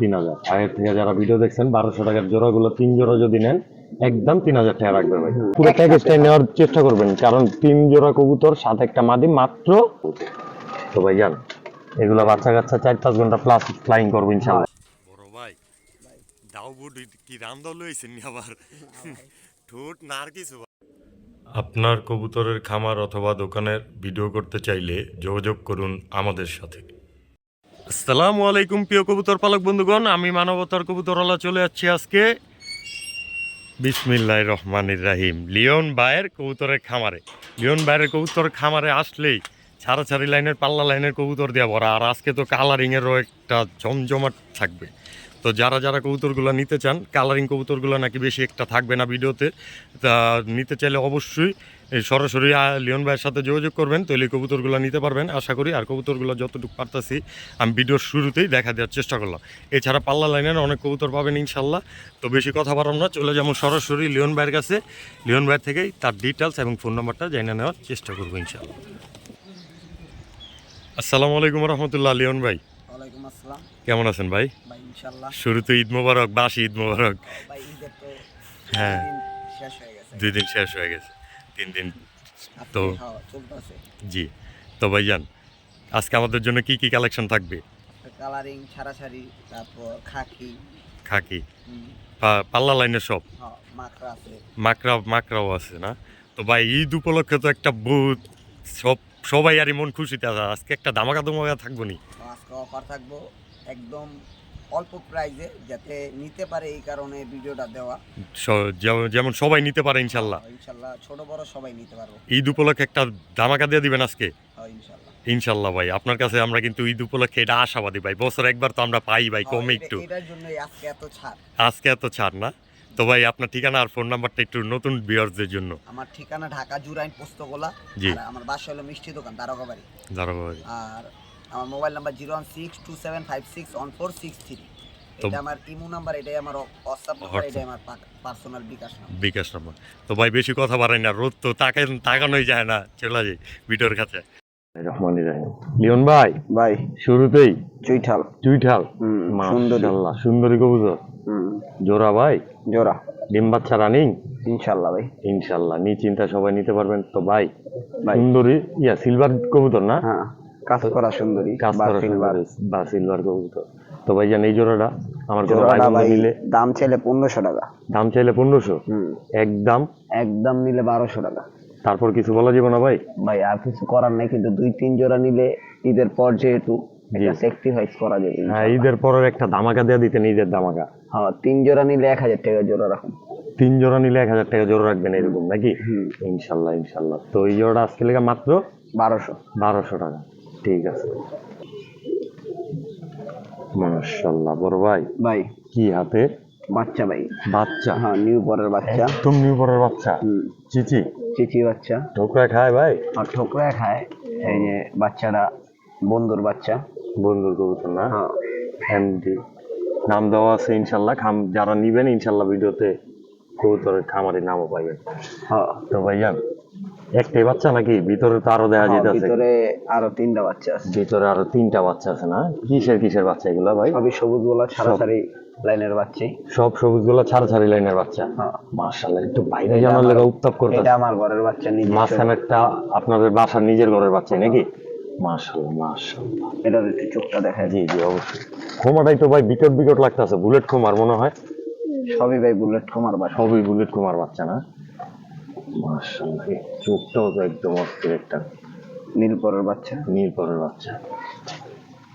তিন হাজার। আগের থেকে যারা ভিডিও দেখছেন বারোশো টাকার জোড়াগুলো তিন জোড়া যদি নেন একদম তিন হাজার টাকা রাখবে ভাই। পুরো প্যাকেজটাই নেওয়ার চেষ্টা করবেন কারণ তিন জোড়া কবুতর সাথে একটা মাদি মাত্র তো ভাই যান এগুলো বাচ্চা কাচ্চা চার পাঁচ ঘণ্টা প্লাস ফ্লাইং করব ইনশাল্লাহ বড় ভাই দাও বুট কি আবার? ঠোঁট নার কিছু আপনার কবুতরের খামার অথবা দোকানের ভিডিও করতে চাইলে যোগাযোগ করুন আমাদের সাথে। আসসালামু আলাইকুম, প্রিয় কবুতর পালক বন্ধুগণ। আমি মানবতার কবুতরওয়ালা চলে যাচ্ছি আজকে। বিসমিল্লাহ রহমানির রাহিম। লিওন বায়ের কবুতরের খামারে। লিওন বায়ের কবুতরের খামারে আসলেই ছাড়াছাড়ি লাইনের, পাল্লা লাইনের কবুতর দেওয়া ভরা। আর আজকে তো কালারিংয়েরও একটা জমজমাট থাকবে। তো যারা যারা কবুতরগুলো নিতে চান, কালারিং কবুতরগুলো নাকি বেশি একটা থাকবে না ভিডিওতে, তা নিতে চাইলে অবশ্যই সরাসরি লিওন ভাইয়ের সাথে যোগাযোগ করবেন তাহলে কবুতরগুলো নিতে পারবেন। আশা করি আর কবুতরগুলো যতটুকু পারতাছি আমি ভিডিওর শুরুতেই দেখা দেওয়ার চেষ্টা করলাম। এছাড়া পাল্লা লাইনের অনেক কবুতর পাবেন ইনশাল্লাহ তো বেশি কথা বাড়াম না চলে যাব সরাসরি লিওন ভাইয়ের কাছে। লিওন ভাইয়ের থেকেই তার ডিটেলস এবং ফোন নাম্বারটা জেনে নেওয়ার চেষ্টা করব ইনশাল্লাহ আসসালামু আলাইকুম রহমতুল্লাহ লিওন ভাই। কেমন আছেন ভাই? শুরুতে ঈদ মোবারক বাসি ঈদ মোবারক। হ্যাঁ। দুই দিন শেষ হয়ে গেছে। তিন দিন তো- জি তো ভাইজান আজকে আমাদের জন্য কি কি কালেকশন থাকবে? কালারিং ছাড়াছাড়ি তারপর খাকি। খাকি। পাল্লা লাইনের সব? হ্যাঁ, মাকড়া আছে। মাকড়াও আছে না? তো ভাই ঈদ উপলক্ষে তো একটা বহুত সব সবাই আর মন খুশিতে আছে। আজকে একটা ধামাকা ধুমাকা থাকব নি? আজকে অফার থাকব একদম অল্প প্রাইজে যাতে নিতে পারে এই কারণে ভিডিওটা দেওয়া। যেমন- সবাই নিতে পারে ইনশাল্লাহ। ইনশাল্লাহ ছোট বড় সবাই নিতে পারব। ঈদ উপলক্ষে একটা ধামাকা দিয়ে দিবেন আজকে? হ্যাঁ, ইনশাল্লাহ। ইনশাল্লাহ ভাই আপনার কাছে আমরা কিন্তু ঈদ উপলক্ষে এটা আশাবাদী ভাই। বছর একবার তো আমরা পাই ভাই হ্যাঁ, কমে একটু। এটার জন্যই আজকে এত ছাড়। আজকে এত ছাড় না? তো ভাই আপনার ঠিকানা আর ফোন নাম্বারটা একটু নতুন বিয়ার্সদের জন্য। আমার ঠিকানা ঢাকা জুরাইন পোস্তগোলা। জি। আর আমার বাসা হলো মিষ্টি দোকান দারোগাবাড়ি ভাই আর আমার mobile number zero one six two seven five six one four six three. এটা আমার ইমো নাম্বার এটাই আমার হোয়াটসঅ্যাপ নাম্বার এটাই আমার personal bKash number bKash number তো ভাই বেশি কথা বাড়াই না রোদ তো তাকে তাকানোই যায় না চলে যায় ভিডিওর কাছে। রহমান রাহিম। লিওন ভাই ভাই। শুরুতেই? চুইঠাল। চুইঠাল? সুন্দরী মাশাআল্লাহ। সুন্দরী। কবুতর? হুম। জোড়া ভাই? জোড়া। ডিম বাচ্চা রানিং? ইনশাল্লাহ ভাই। ইনশাল্লাহ নি চিন্তা সবাই নিতে পারবেন। তো ভাই ভাই। সুন্দরী ইয়া সিলভার কবুতর না? হ্যাঁ। কাজ করা সুন্দরী কাজ করা সুন্দরী বা সিলভার কবুতর তো। ভাই জান এই জোড়াটা আমার কোনো ভাই বন্ধু নিলে দাম চাইলে টাকা। দাম চাইলে পনেরোশো? হুম। একদম? একদম নিলে টাকা। তারপর কিছু বলা যাবে না ভাই? ভাই আর কিছু করার নেই কিন্তু দুই তিন জোড়া নিলে ঈদের পর যেহেতু। করা যাবে হ্যাঁ ঈদের পরের একটা ধামাকা দেওয়া দিতেন ঈদের ধামাকা। হ্যাঁ তিন জোড়া নিলে এক হাজার টাকা জোড়া রাখুন। তিন জোড়া নিলে এক হাজার টাকা জোড়া রাখবেন এরকম নাকি। ইনশাল্লাহ ইনশাল্লাহ তো এই জোড়াটা আজকে লেগে মাত্র বারোশো। বারোশো টাকা। ঠিক আছে। মাশাল্লাহ বড় ভাই। ভাই। কি হাতে? বাচ্চা ভাই। বাচ্চা? হ্যাঁ নিউ পরের বাচ্চা। একদম নিউ পরের বাচ্চা চিচি চিচি বাচ্চা। ঠোকরা খায় ভাই? আর ঠোকরা খায়। এই যে বাচ্চাটা বন্ধুর বাচ্চা। বন্ধুর কবুতর না? হ্যাঁ। এমডি নাম দেওয়া আছে ইনশাল্লাহ খাম যারা নিবেন ইনশাল্লাহ ভিডিওতে কবুতরের খামারের নামও পাইবেন। হ্যাঁ। তো ভাইজান একটাই বাচ্চা নাকি? ভিতরে তো আরও দেখা হ্যাঁ, যেতেছে ভিতরে আরও তিনটা বাচ্চা আছে। ভিতরে আরও তিনটা বাচ্চা আছে না? কিসের কিসের বাচ্চা এগুলো ভাই? সবই সবুজ গোলা ছাড়াছাড়ি লাইনের বাচ্চাই সব সবুজগুলো ছাড়া ছাড়ি লাইনের বাচ্চা? হ্যাঁ। মার্শাল্লাহ একটু বাইরে জানার লেগে উত্তাপ করতে এটা আমার ঘরের বাচ্চা নিজে মাঝখানে একটা আপনাদের বাসার নিজের ঘরের বাচ্চা নাকি? মার্শাল্লাহ মার্শাল্লাহ এটার একটু চোখটা দেখা জি জি অবশ্যই। খোমাটাই তো ভাই বিকট বিকট লাগতেছে। বুলেট খোমার মনে হয়? সবই ভাই বুলেট কুমার বাসা সবই বুলেট কুমার বাচ্চা না? মার্শাল্লাহ এই চোখটাও তো একদম অস্থির একটা নীলপরের বাচ্চা? নীলপরের বাচ্চা।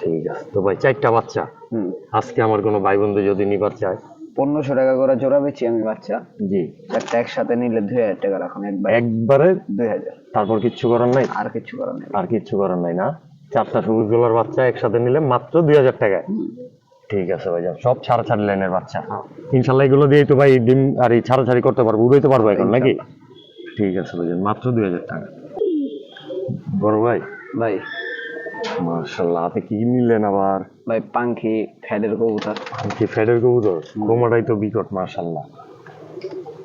ঠিক আছে। তো ভাই চারটা বাচ্চা। হুম। আজকে আমার কোনো ভাই বন্ধু যদি নিবার চায়? পনেরোশো টাকা করে জোড়া বেচি আমি বাচ্চা। জি। চারটা একসাথে নিলে দুই হাজার টাকা রাখুন একবার। একবারে? দুই হাজার। তারপর কিচ্ছু করার নাই? আর কিছু করার নেই। আর কিচ্ছু করার নাই না? চারটা সবুজ গোলার বাচ্চা একসাথে নিলে মাত্র দুই হাজার টাকায়। ঠিক আছে ভাইজান সব ছাড়া ছাড়ি লাইনের বাচ্চা। ইনশাল্লাহ এগুলো দিয়েই তো ভাই ডিম আর এই ছাড়া ছাড়ি করতে পারব উড়াইতে পারব এখন নাকি? ঠিক আছে ভাইজান মাত্র দুই হাজার টাকা। বড় ভাই? ভাই। মার্শাল্লাহ হাতে কি নিলেন আবার? ভাই পাঙ্খি ফ্যাডের কবুতর। কি ফেডের কবুতর? কোমাটাই তো বিকট মার্শাল্লাহ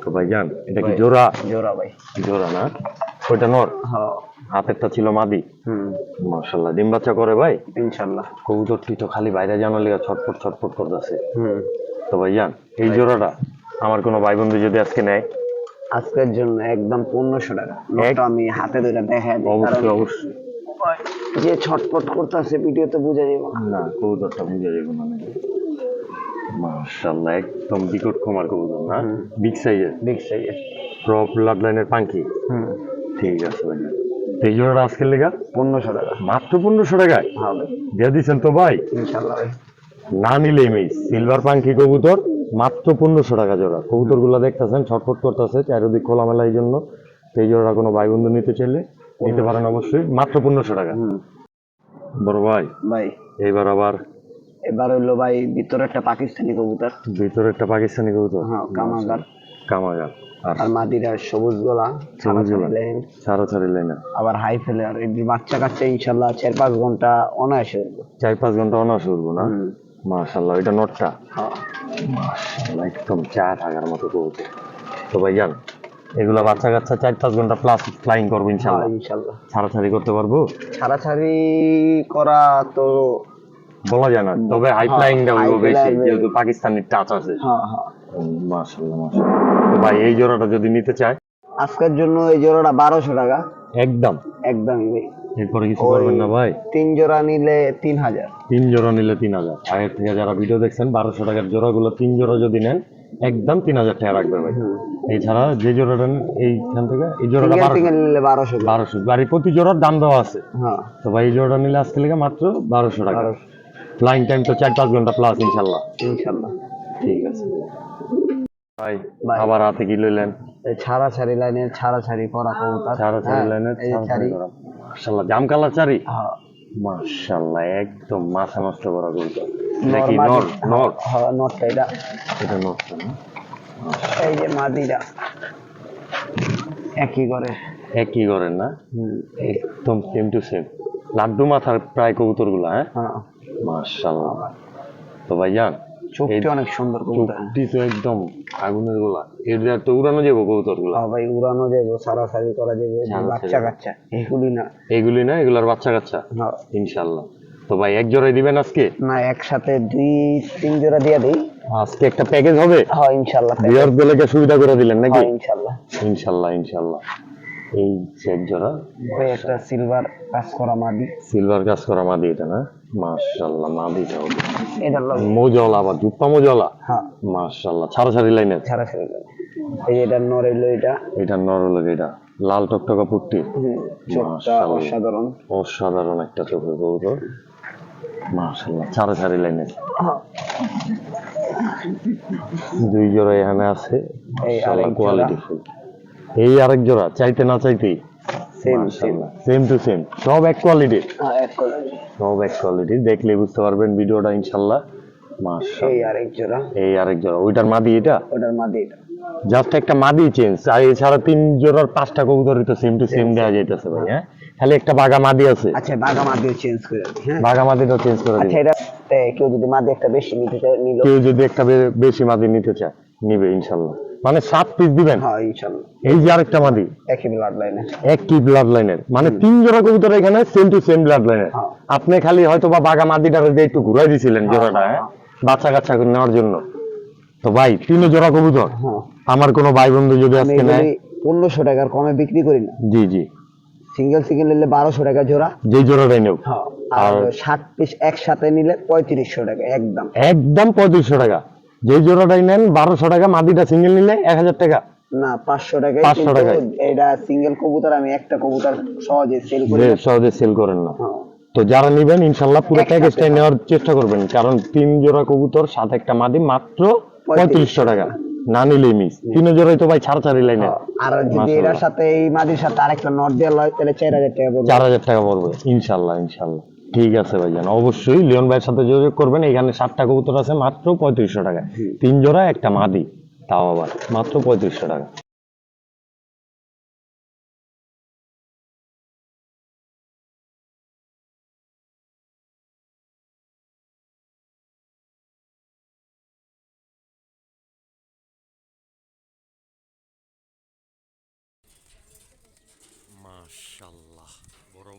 তো ভাইজান এটা কি। জোড়া? জোড়া ভাই। জোড়া না? ওইটা নর? হ্যাঁ। হাতেরটা ছিল মাদি? হুম। মার্শাল্লাহ ডিম বাচ্চা করে ভাই? ইনশাল্লাহ কবুতরটি তো খালি বাইরে জানার লিগা ছটফট ছটফট করতেছে। হুম। তো ভাই জান এই জোড়াটা আমার কোনো ভাই বন্ধু যদি আজকে নেয় আজকের জন্য একদম পনেরোশো টাকা। নোটটা আমি হাতে ধরে দেখা অবশ্যই অবশ্যই। যে ছটপট করতেছে ভিডিওতে বোঝা যাবে না। কবুতরটা বুঝে যাবে না নাকি? মার্শাল্লাহ একদম বিকট কুমার কবুতর না? বিগ সাইজের দেখছে প্রপ ব্লাড লাইনের পাঙ্কি? ঠিক আছে ভাই। এই জোড়াটা আজকের লেগা? পনেরোশো টাকা। মাত্র পনেরোশো টাকায়? হবে। দিয়ে দিচ্ছেন তো ভাই? ইনশাল্লাহ ভাই। না নিলেই মেয়ে সিলভার পাঙ্কি কবুতর মাত্র পনেরোশো টাকা জোড়া। কবুতরগুলো দেখতেছেন ছটফট করতেছে চারিদিক খোলামেলা এই জন্য। এই জোড়া কোনো ভাই বন্ধু নিতে চাইলে নিতে পারেন অবশ্যই। মাত্র পনেরোশো টাকা। বড় ভাই ভাই। এইবার আবার এবার হইল ভাই ভিতরে একটা পাকিস্তানি কবুতর। ভিতরে একটা পাকিস্তানি কবুতর। হ্যাঁ কামাগার। কামাগার। আর মাদিরা সবুজ গলা সবুজ গলা। সারা ছাড়ি লাইনা আবার হাই ফেলে আর এটির বাচ্চা কাচ্চা ইনশাল্লাহ চার পাঁচ ঘণ্টা অনায়াসে উঠবে। চার পাঁচ ঘণ্টা অনার্স উঠবো না? মাশাল্লাহ এটা নটটা? মাশাল্লাহ একদম চা থাকার মতো কবুতর। তো ভাই জান এগুলা বাচ্চা কাচ্চা চার পাঁচ ঘণ্টা প্লাস ফ্লাইং করব ইনশাল্লাহ হ্যাঁ, ইনশাল্লাহ ছাড়াছাড়ি করতে পারব? ছাড়াছাড়ি করা তো বলা যায় না তবে হাই হ্যাঁ, হইব বেশি যেহেতু পাকিস্তানের টাচ আছে। হ্যাঁ মাশাল্লাহ মাশাল্লাহ তো ভাই এই জোড়াটা যদি নিতে চায়? আজকের জন্য এই জোড়াটা বারোশো টাকা। একদম। একদমই ভাই। এরপরে কিছু করবেন না ভাই? তিন জোড়া নিলে তিন হাজার। তিন জোড়া নিলে তিন হাজার। আগের থেকে যারা ভিডিও দেখছেন বারোশো টাকার জোড়াগুলো তিন জোড়া যদি নেন একদম তিন হাজার টাকা রাখবে ভাই। এছাড়া যে জোড়াটা এইখান থেকে এই জোড়াটা বারোশো। নিলে বারোশো বাড়ি প্রতি জোড়ার দাম দেওয়া আছে। হ্যাঁ। তো ভাই এই জোড়াটা নিলে আজকে লেগে মাত্র বারোশো টাকা। ফ্লাইং টাইম তো চার পাঁচ ঘণ্টা প্লাস ইনশাল্লাহ। ইনশাল্লাহ। ঠিক আছে। ভাই। আবার হাতে কি লইলেন? ছাড়া ছাড়ি লাইনের ছাড়া ছাড়ি করা কবুতর। চারি হ্যাঁ, লাইনের যে ছাড়ি। মাশাল্লাহ জাম কালার চারি একদম মাথা নষ্ট করা নর? হ্যাঁ নটটা এটা। এটা এই যে মাদিরা। একই করে একই করেন না? একদম সেম টু সেম লাড্ডু মাথার প্রায় কবুতরগুলা হ্যাঁ? হ্যাঁ। মাশাল্লাহ তো ভাই জান চোখটি অনেক সুন্দর কবুতর। চুক্তি তো একদম আগুনের গোলা। তো উড়ানো যাব কবুতরগুলা হ্যাঁ ভাই উড়ানো যাবে সারা সারি করা যাবে বাচ্চা কাচ্চা এগুলি না। এইগুলি না এগুলার বাচ্চা কাচ্চা? হ্যাঁ। ইনশাল্লাহ তো ভাই এক জোড়াই দিবেন আজকে? না একসাথে দুই তিন জোড়া দিয়ে দিই। আজকে একটা প্যাকেজ হবে? হ্যাঁ ইনশাল্লাহ বিয়ার সুবিধা করে দিলেন নাকি? হ্যাঁ ইনশাল্লাহ ইনশাল্লাহ ইনশাল্লাহ এই এক জোড়া। ওই একটা সিলভার কাজ করা মাদি। সিলভার কাজ করা মাদি এটা না? হবে। এটা মোজলা জুপ্পা মোজলা? হ্যাঁ। মাশাল্লাহ ছাড়া ছাড়ি লাইনের ছাড়া ছাড়ি লাগে। এই এটা নরেলো এটা। এটা নরল এটা লাল টকটকা পুট্টি? চোখটা অসাধারণ। অসাধারণ একটা চোখের কবুতর। মাশাল্লাহ ছাড়া ছাড়ি লাইনের হ্যাঁ, দুই জোড়া এখানে আছে। এই আরেক জোড়া। কোয়ালিটি ফুল এই আরেক জোড়া চাইতে না চাইতেই। সেম টু সেম সব এক কোয়ালিটির হ্যাঁ সব এক কোয়ালিটির দেখলে বুঝতে পারবেন ভিডিওটা ইনশাল্লাহ এই আরেক জোড়া। এই আরেক জোড়া। ওইটার মাদি এটা? ওটার মাদি এটা। জাস্ট একটা মাদি চেঞ্জ আর এছাড়া তিন জোড়ার পাঁচটা কবুতরই তো সেম টু সেম দেওয়া যাইতেছে ভাই হ্যাঁ? খালি একটা বাগা মাদি আছে। আচ্ছা বাঘা মাদিও চেঞ্জ করে হ্যাঁ? চেঞ্জ করে আচ্ছা এটা কেউ যদি মাদি একটা বেশি নিতে চায় নিল। কেউ যদি একটা বেশি মাদি নিতে চায় নিবে ইনশাল্লাহ মানে সাত পিস দিবেন? হ্যাঁ এই যে আরেকটা মাদি। একই ব্লাড লাইনে একই ব্লাড লাইনের মানে তিন জোড়া কবুতর এখানে সেম টু সেম ব্লাড লাইনের হ্যাঁ। আপনি খালি হয়তো বা বাগা মাদিটারে দিয়ে একটু ঘুরাই দিছিলেন জোড়াটা হ্যাঁ বাচ্চা কাচ্চা করে নেওয়ার জন্য। তো ভাই তিন জোড়া কবুতর। হ্যাঁ। আমার কোনো ভাই বন্ধু যদি আজকে নেয় পনেরোশো টাকার কমে বিক্রি করি না জি জি। সিঙ্গেল সিঙ্গেল নিলে বারোশো টাকা জোড়া। যে জোড়াটাই নেব হ্যাঁ আর আর- ষাট পিস একসাথে নিলে পঁয়ত্রিশশো টাকা একদম। একদম পঁয়ত্রিশশো টাকা। যেই জোড়াটাই নেন বারোশো টাকা মাদিটা সিঙ্গেল নিলে এক হাজার টাকা। না পাঁচশো 500 কিন্তু টাকায়। এটা সিঙ্গেল কবুতর আমি একটা কবুতর সহজে সেল করি সহজে সেল করেন না। হ্যাঁ। তো যারা নিবেন ইনশাল্লাহ পুরো। প্যাকেজটাই নেওয়ার চেষ্টা করবেন কারণ তিন জোড়া কবুতর সাথে একটা মাদি মাত্র পঁয়ত্রিশশো টাকা। না নিলেই মিস তিন জোড়াই তো ভাই ছাড়া ছাড়ি লাইনে হ্যাঁ, আর যদি। এটার সাথে এই মাদির সাথে আরেকটা নট দেওয়া হয় তাহলে চার হাজার টাকা পড়বে। চার হাজার টাকা পড়বে ইনশাল্লাহ ইনশাল্লাহ। ঠিক আছে ভাইজান অবশ্যই লিওন ভাইয়ের সাথে যোগাযোগ করবেন। এখানে সাতটা কবুতর আছে মাত্র পঁয়ত্রিশশো টাকা। তিন জোড়া একটা মাদি তাও আবার মাত্র পঁয়ত্রিশশো টাকা।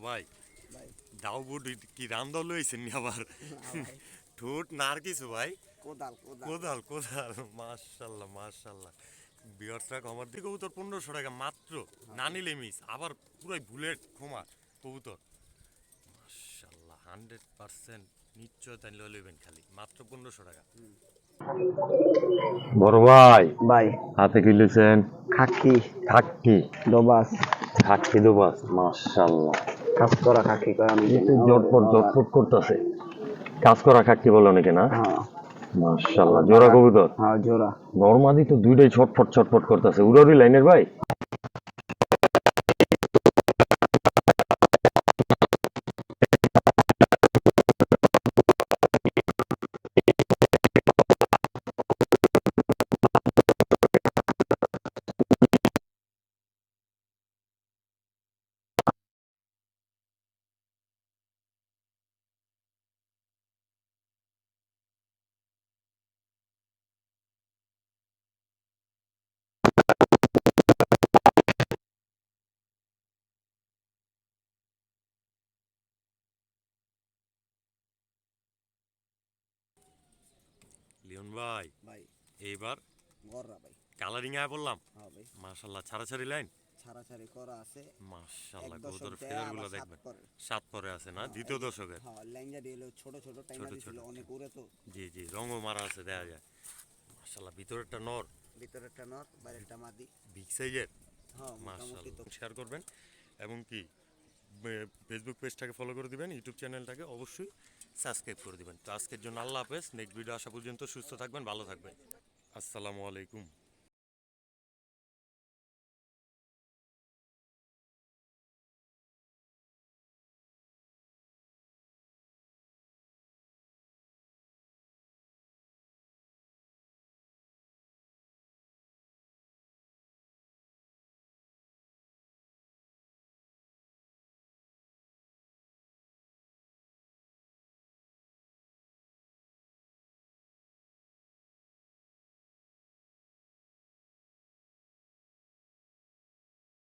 ভাই ভাই। দাও কি রান্দ লইছেন নি আবার? ঠোঁট নার কিছু ভাই? কোদাল কোদাল। কোদাল মাশাল্লাহ মাশাল্লাহ। বিয়ারটা দিকে কবুতর পনেরোশো টাকা মাত্র না নিলে মিস আবার পুরাই বুলেট খোমা কবুতর। মাশাল্লাহ হান্ড্রেড পার্সেন্ট নিশ্চয়তা নিলে লইবেন খালি মাত্র পনেরোশো টাকা। বড় ভাই ভাই। হাতে কি লিছেন খাকি। খাকি। ডোবাস খাকি দুবাস মাশাল্লাহ। কাজ করা খাকি করা আমি একটু জটপট জটপট করতেছে। কাজ করা খাকি বলো নাকি না? মাশাআল্লাহ মাশাল্লাহ জোড়া কবুতর? হ্যাঁ জোড়া। নরমাদি তো দুইটাই ছটফট ছটফট করতেছে। উড়ারি লাইনের ভাই? লিওন ভাই। ভাই। এইবার গররা ভাই। কালারিং আয় বললাম। হ্যাঁ ভাই। মাশাল্লাহ ছাড়াছাড়ি লাইন? ছাড়াছাড়ি করা আছে। দশক দেয়া, ফেদারগুলো দেখবেন। সাত পরে আছে না? দ্বিতীয় দশকের? হ্যাঁ ল্যাংজা দিয়ে ছোট ছোট টাইনা দিছিল। অনেক উড়ে তো। জি জি রঙও মারা আছে দেখা যায়। মাশাল্লাহ ভিতরেরটা নর। ভিতরেরটা নর বাইরেরটা মাদি। বিগ সাইজের? হ্যাঁ মোটামুটি তো। শেয়ার করবেন। এবং কি ফেসবুক পেজটাকে ফলো করে দিবেন ইউটিউব চ্যানেলটাকে অবশ্যই। সাবস্ক্রাইব করে দেবেন। তো আজকের জন্য আল্লাহ হাফেজ। নেক্সট ভিডিও আসা পর্যন্ত সুস্থ থাকবেন, ভালো থাকবেন। আসসালামু আলাইকুম।